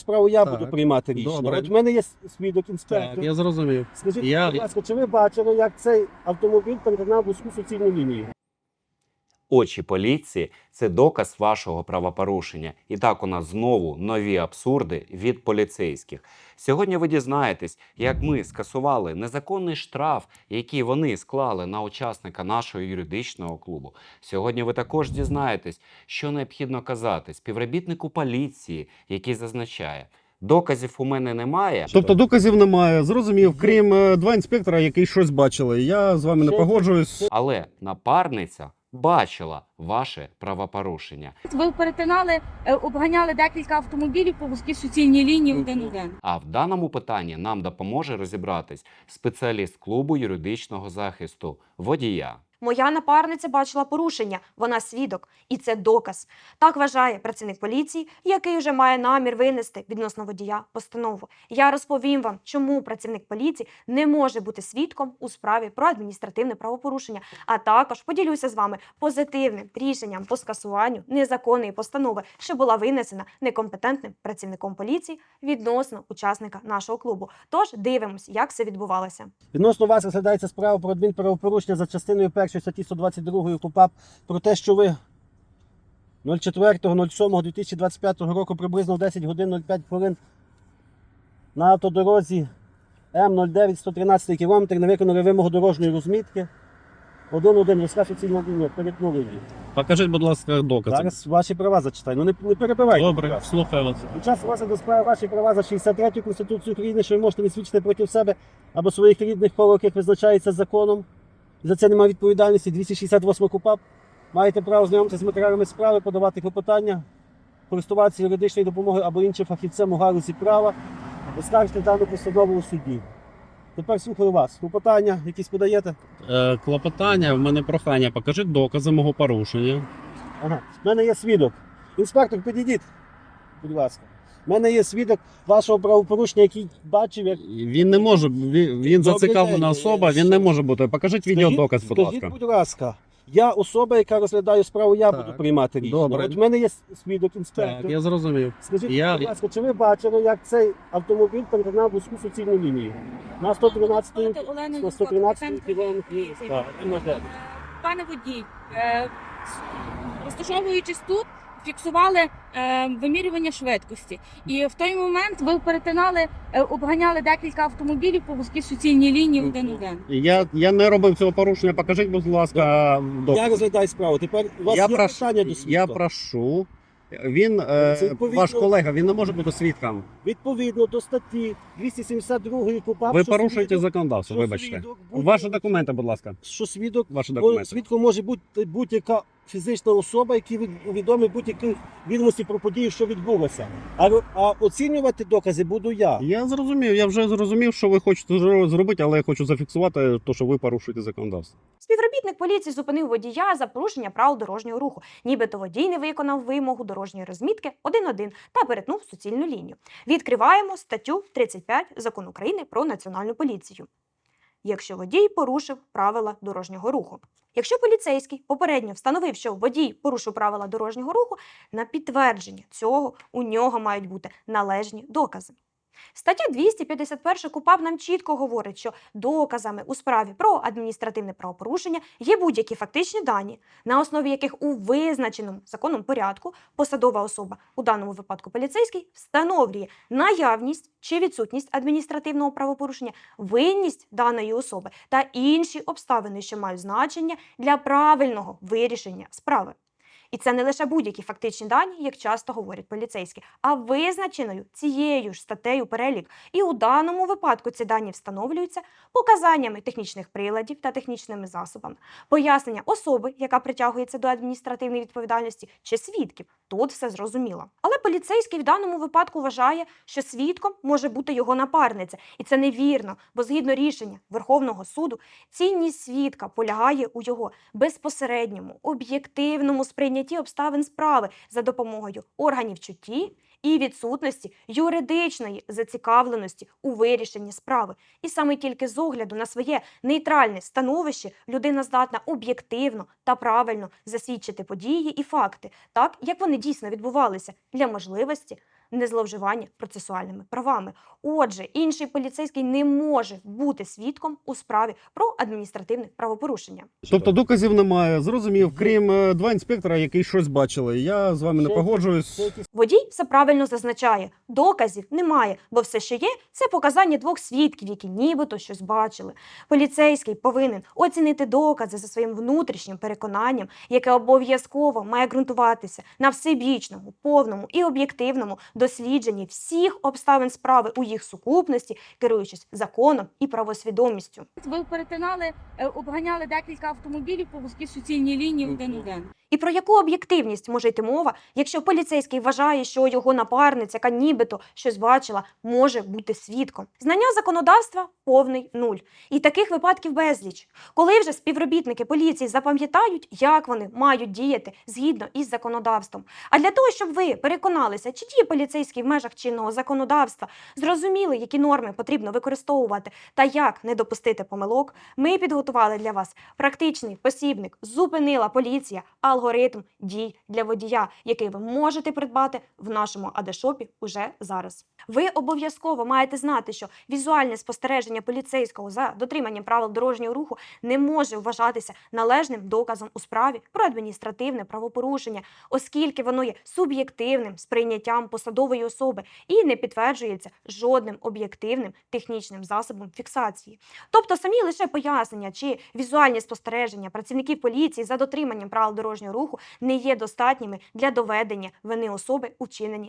Справу я Так. буду приймати рішення. Добре. От в мене є свідок інспектор. Так, я зрозумів. Скажіть, Я- будь ласка, чи ви бачили, як цей автомобіль перетинав вузьку суцільну лінію? Очі поліції це доказ вашого правопорушення. І так у нас знову нові абсурди від поліцейських. Сьогодні ви дізнаєтесь, як ми скасували незаконний штраф, який вони склали на учасника нашого юридичного клубу. Сьогодні ви також дізнаєтесь, що необхідно казати співробітнику поліції, який зазначає. Доказів у мене немає. Тобто доказів немає, зрозумів, крім е, два інспектора, які щось бачили. Я з вами не погоджуюсь. Але напарниця бачила ваше правопорушення. Ви перетинали, е, обганяли декілька автомобілів по вузькій суцільній лінії один один. А в даному питанні нам допоможе розібратись спеціаліст клубу юридичного захисту водія. Моя напарниця бачила порушення, вона свідок, і це доказ. Так вважає працівник поліції, який вже має намір винести відносно водія постанову. Я розповім вам, чому працівник поліції не може бути свідком у справі про адміністративне правопорушення, а також поділюся з вами позитивним рішенням по скасуванню незаконної постанови, що була винесена некомпетентним працівником поліції відносно учасника нашого клубу. Тож дивимось, як це відбувалося. Відносно вас розглядається справа про адмінправопорушення за частиною 1 статті 122 КУПАП про те, що ви 04.07.2025 року приблизно в 10 годин 05 хвилин на автодорозі М09 113 км не виконали вимогу дорожньої розмітки. Один-один розказ суцільна лінія, перетнули її. Покажіть, будь ласка, докази. Зараз ваші права зачитай. Ну не, не перебивайте. Добре, слухаю вас. Під час розгляду справи ваші права за 63 Конституції України, що ви можете не свідчити проти себе або своїх рідних коло, яких визначається законом. За це немає відповідальності. 268 КУПАП. Маєте право знайомитися з матеріалами справи, подавати клопотання, користуватися юридичною допомогою або іншим фахівцем у галузі права, оскаржити дану постанову у суді. Тепер слухаю вас. Клопотання, якісь подаєте? Е, клопотання, в мене прохання, покажіть докази мого порушення. Ага. В мене є свідок. Інспектор, підійдіть, будь ласка. У мене є свідок вашого правопорушення, який бачив, як Він не може, він, він Добрий зацікавлена день. особа, він не може бути. Покажіть відеодоказ, будь скажіть, ласка. будь ласка, я особа, яка розглядає справу, я Так. буду приймати рішення. Добре. От в мене є свідок інспектор. Так, я зрозумів. Скажіть, Я- будь ласка, чи ви бачили, як цей автомобіль перетинав вузьку суцільну лінію? На 113 Пане Олено, на 113 кілометрів. Так. Пане водій, е, розташовуючись тут, фіксували е, вимірювання швидкості. І в той момент ви перетинали, е, обганяли декілька автомобілів по вузькій суцільній лінії один один. Я, я не робив цього порушення, покажіть, будь ласка, Я розглядаю справу. Тепер у вас Я є прошу, питання до свідка? я прошу. Він, е, Це відповідно- ваш колега, він не може бути свідком. Відповідно до статті 272 КУПАП, Ви що порушуєте свідок- законодавство, що вибачте. свідок буде- Ваші документи, будь ласка. Що свідок Ваші Бо документи. Свідком може бути будь-яка фізична особа, від- відомі будь-які відомості про подію, що відбулося. А, а оцінювати докази буду я. Я зрозумів, я вже зрозумів, що ви хочете зробити, але я хочу зафіксувати те, що ви порушуєте законодавство. Співробітник поліції зупинив водія за порушення правил дорожнього руху, нібито водій не виконав вимогу дорожньої розмітки 1.1 та перетнув суцільну лінію. Відкриваємо статтю 35 Закону України про національну поліцію. Якщо водій порушив правила дорожнього руху. Якщо поліцейський попередньо встановив, що водій порушив правила дорожнього руху, на підтвердження цього у нього мають бути належні докази. Стаття 251 КУПАП нам чітко говорить, що доказами у справі про адміністративне правопорушення є будь-які фактичні дані, на основі яких у визначеному законом порядку посадова особа, у даному випадку поліцейський, встановлює наявність чи відсутність адміністративного правопорушення, винність даної особи та інші обставини, що мають значення для правильного вирішення справи. І це не лише будь-які фактичні дані, як часто говорять поліцейські, а визначеною цією ж статтею перелік. І у даному випадку ці дані встановлюються показаннями технічних приладів та технічними засобами, пояснення особи, яка притягується до адміністративної відповідальності, чи свідків. Тут все зрозуміло. Але поліцейський в даному випадку вважає, що свідком може бути його напарниця, і це невірно, бо згідно рішення Верховного суду, цінність свідка полягає у його безпосередньому об'єктивному сприйнятті обставин справи за допомогою органів чутті і відсутності юридичної зацікавленості у вирішенні справи. І саме тільки з огляду на своє нейтральне становище людина здатна об'єктивно та правильно засвідчити події і факти, так як вони дійсно відбувалися, для можливості незловживання процесуальними правами. Отже, інший поліцейський не може бути свідком у справі про адміністративне правопорушення. Тобто доказів немає, зрозумів, крім е, два інспектора, які щось бачили. Я з вами не погоджуюсь. Водій все правильно зазначає, доказів немає, бо все, що є, це показання двох свідків, які нібито щось бачили. Поліцейський повинен оцінити докази за своїм внутрішнім переконанням, яке обов'язково має ґрунтуватися на всебічному, повному і об'єктивному дослідженні всіх обставин справи у їх сукупності, керуючись законом і правосвідомістю. Ви перетинали, е, обганяли декілька автомобілів по вузькій суцільній лінії один один. І про яку об'єктивність може йти мова, якщо поліцейський вважає, що його напарниця, яка нібито щось бачила, може бути свідком? Знання законодавства повний нуль. І таких випадків безліч. Коли вже співробітники поліції запам'ятають, як вони мають діяти згідно із законодавством. А для того, щоб ви переконалися, чи діє поліцейський в межах чинного законодавства, зрозуміли, які норми потрібно використовувати та як не допустити помилок, ми підготували для вас практичний посібник Зупинила поліція алгоритм дій для водія, який ви можете придбати в нашому адешопі уже зараз. Ви обов'язково маєте знати, що візуальне спостереження поліцейського за дотриманням правил дорожнього руху не може вважатися належним доказом у справі про адміністративне правопорушення, оскільки воно є суб'єктивним сприйняттям посадової особи і не підтверджується жодним об'єктивним технічним засобом фіксації. Тобто самі лише пояснення чи візуальні спостереження працівників поліції за дотриманням правил дорожнього руху не є достатніми для доведення вини особи у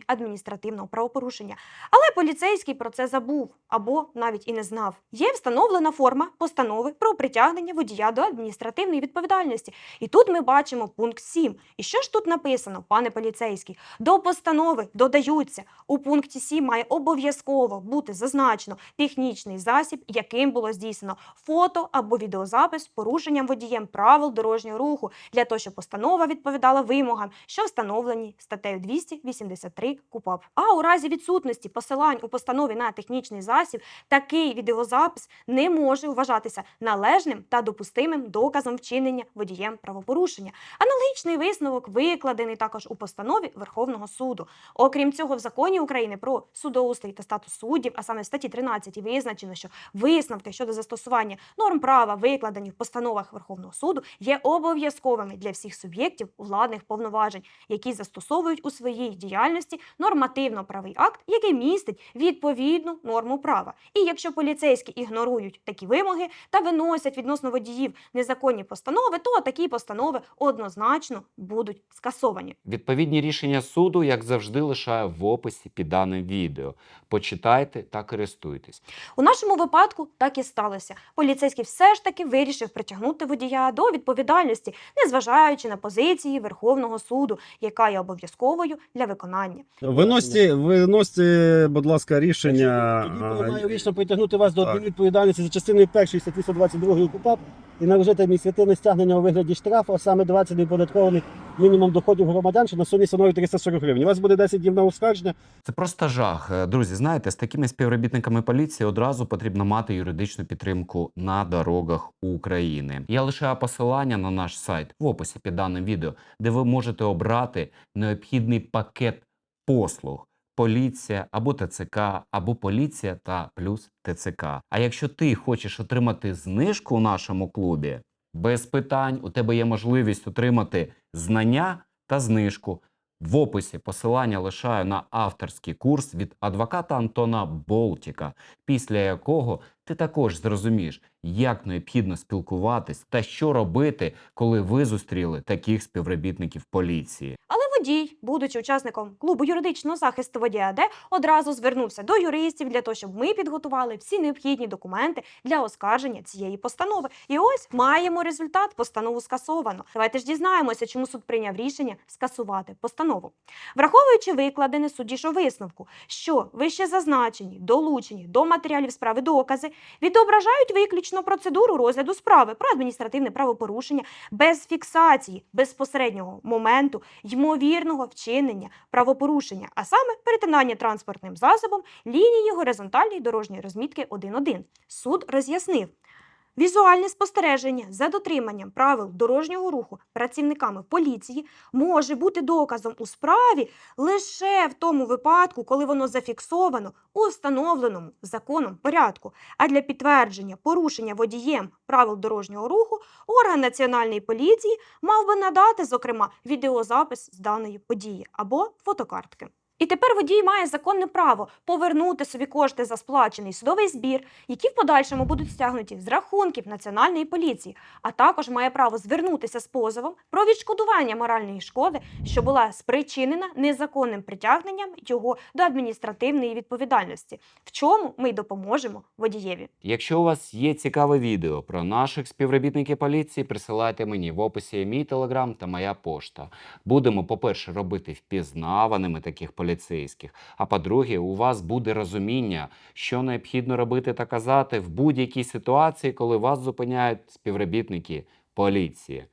адміністративного правопорушення. Але поліцейський про це забув або навіть і не знав. Є встановлена форма постанови про притягнення водія до адміністративної відповідальності. І тут ми бачимо пункт 7. І що ж тут написано, пане поліцейський? До постанови додаються у пункті 7 має обов'язково бути зазначено технічний засіб, яким було здійснено фото або відеозапис порушенням водієм правил дорожнього руху, для того, щоб постанова відповідала вимогам, що встановлені статтею 283 КУПАП. А у разі відсутності посилань у постанові на технічний засіб, такий відеозапис не може вважатися належним та допустимим доказом вчинення водієм правопорушення. Аналогічний висновок викладений також у постанові Верховного суду. Окрім цього, в законі України про судоустрій та статус суддів, а саме в статті 13 визначено, що висновки щодо застосування норм права, викладені в постановах Верховного суду, є обов'язковими для всіх суб'єктів владних повноважень, які застосовують у своїй діяльності нормативно-правий акт, який містить відповідну норму права. І якщо поліцейські ігнорують такі вимоги та виносять відносно водіїв незаконні постанови, то такі постанови однозначно будуть скасовані. Відповідні рішення суду, як завжди, лишаю в описі під даним відео. Почитайте та користуйтесь. У нашому випадку так і сталося. Поліцейський все ж таки вирішив притягнути водія до відповідальності, незважаючи на позиції Верховного суду, яка є обов'язковою для виконання. Виносьте, виносьте, будь ласка, рішення. Тоді, маю рішення притягнути вас до Так. адмінвідповідальності за частиною першої статті 122 КУПАП і наложити адміністративне стягнення у вигляді штрафу, а саме 20 неоподаткованих мінімум доходів громадян, що на сумі становить 340 гривень. У вас буде 10 днів на оскарження. Це просто жах. Е, Друзі, знаєте, з такими співробітниками поліції одразу потрібно мати юридичну підтримку на дорогах України. Я лишаю посилання на наш сайт в описі під даним відео, де ви можете обрати необхідний пакет послуг. Поліція або ТЦК, або поліція та плюс ТЦК. А якщо ти хочеш отримати знижку у нашому клубі, без питань у тебе є можливість отримати знання та знижку. В описі посилання лишаю на авторський курс від адвоката Антона Болтіка, після якого ти також зрозумієш, як необхідно спілкуватись та що робити, коли ви зустріли таких співробітників поліції. Водій, будучи учасником клубу юридичного захисту водія АД, одразу звернувся до юристів для того, щоб ми підготували всі необхідні документи для оскарження цієї постанови. І ось маємо результат. Постанову скасовано. Давайте ж дізнаємося, чому суд прийняв рішення скасувати постанову. Враховуючи викладене суддішого висновку, що вище зазначені, долучені до матеріалів справи докази, відображають виключно процедуру розгляду справи про адміністративне правопорушення без фіксації безпосереднього моменту ймовірного вчинення правопорушення, а саме перетинання транспортним засобом лінії горизонтальної дорожньої розмітки 1.1. Суд роз'яснив. Візуальне спостереження за дотриманням правил дорожнього руху працівниками поліції може бути доказом у справі лише в тому випадку, коли воно зафіксовано у встановленому законом порядку. А для підтвердження порушення водієм правил дорожнього руху орган національної поліції мав би надати, зокрема, відеозапис з даної події або фотокартки. І тепер водій має законне право повернути собі кошти за сплачений судовий збір, які в подальшому будуть стягнуті з рахунків національної поліції, а також має право звернутися з позовом про відшкодування моральної шкоди, що була спричинена незаконним притягненням його до адміністративної відповідальності, в чому ми й допоможемо водієві. Якщо у вас є цікаве відео про наших співробітників поліції, присилайте мені в описі мій телеграм та моя пошта. Будемо, по-перше, робити впізнаваними таких поліцейських. А по-друге, у вас буде розуміння, що необхідно робити та казати в будь-якій ситуації, коли вас зупиняють співробітники поліції.